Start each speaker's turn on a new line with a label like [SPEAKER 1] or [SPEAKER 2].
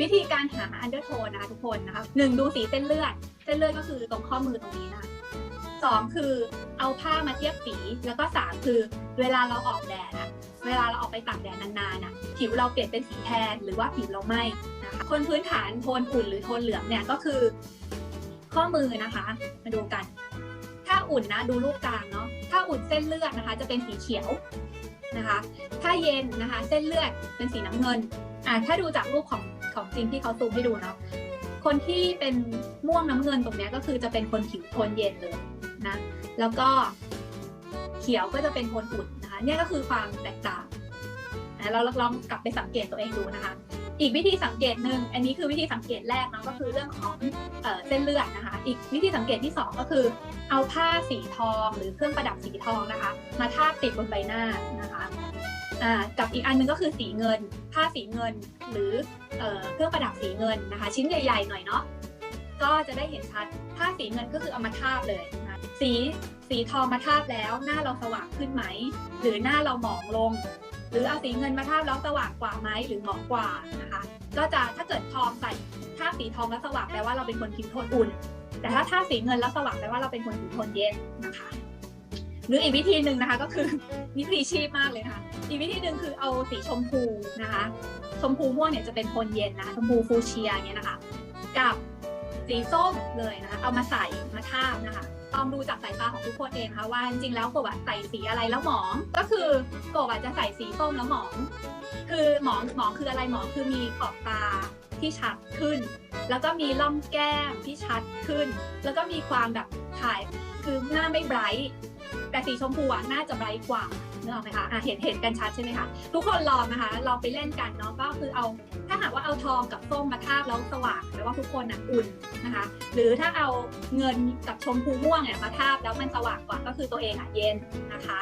[SPEAKER 1] วิธีการหาอันเดอร์โทนนะคะทุกคนนะคะหนึ่งดูสีเส้นเลือด เส้นเลือดก็คือตรงข้อมือตรงนี้นะคะสองคือเอาผ้ามาเทียบสี แล้วก็สามคือเวลาเราออกแดดอะเวลาเราออกไปตากแดดนานๆอะผิวเราเปลี่ยนเป็นสีแทนหรือว่าผิวเราไหม้นะคะคนพื้นฐานโทนอุ่นหรือโทนเหลืองเนี่ยก็คือ ข้อมือนะคะ มาดูกัน ถ้าอุ่นนะดูรูปกลางเนาะถ้าอุ่นเส้นเลือดนะคะ จะเป็นสีเขียวนะคะ ถ้าเย็นนะคะ เส้นเลือดเป็นสีน้ำเงินอ่าถ้าดูจากรูปของ ของจริงที่เขาซูมให้ดูเนาะคนที่เป็นม่วงน้ำเงินตรงนี้ก็คือจะเป็นคนผิวโทนเย็นเลยนะแล้วก็เขียวก็จะเป็นโทนอุ่นนะคะเนี่ยก็คือความแตกต่างอะเราลองกลับไปสังเกตตัวเองดูนะคะ อีกวิธีสังเกตหนึ่งอันนี้คือวิธีสังเกตแรกเนาะก็คือเรื่องของเออเส้นเลือดนะคะ อีกวิธีสังเกตที่สองก็คือ เอาผ้าสีทองหรือเครื่องประดับสีทองนะคะ มาทาบติดบนใบหน้านะคะ อ่ากับอีกอันหนึงก็คือสีเงิน ผ้าสีเงิน หรือเอ่อเครื่องประดับสีเงินนะคะ ชิ้นใหญ่ ๆ หน่อยเนาะก็จะได้เห็นชัดผ้าสีเงินก็คือเอามาทาบเลยนะสีสีทองมาทาบแล้ว หน้าเราสว่างขึ้นไหม หรือหน้าเราหมองลง หรือเอาสีเงินมาทาบแล้วสว่างกว่าไหมหรือหมองกว่านะคะ ก็จะถ้าเกิดทองใส่ทาบสีทองแล้วสว่างแปลว่าเราเป็นคนผิวโทนอุ่น แต่ถ้าทาบสีเงินแล้วสว่างแปลว่าเราเป็นคนผิวโทนเย็นนะคะ หรืออีกวิธีหนึ่งนะคะก็คือวิธีชีพมากเลยนะคะอีกวิธีหนึ่งคือเอาสีชมพูนะคะ ชมพูม่วงเนี่ยจะเป็นโทนเย็นนะคะชมพูฟูเชียเนี่ยนะคะ กับสีส้มเลยนะคะ เอามาใส่มาทาบนะคะลองดูจากสายตาของทุกคนเองนะคะว่าจริงๆแล้วกบอะใส่สีอะไรแล้วหมอง ก็คือกบอะจะใส่สีส้มแล้วหมอง คือหมองหมองคืออะไรหมองคือมีขอบตาที่ชัดขึ้น แล้วก็มีร่องแก้มที่ชัดขึ้น แล้วก็มีความแบบถ่าย คือหน้าไม่ไบรท์แต่สีชมพูอะน่าจะไบรท์กว่านึกอะไหมคะอะเห็นเห็นกันชัดใช่ไหมคะ ทุกคนลองนะคะ ลองไปเล่นกันเนาะก็คือเอา ถ้าหากว่าเอาทองกับส้มมาทาบแล้วสว่างแปลว่าทุกคนอะอุ่นนะคะ หรือถ้าเอาเงินกับชมพูม่วงเนี่ยมาทาบแล้วมันสว่างกว่าก็คือตัวเองอะเย็นนะคะ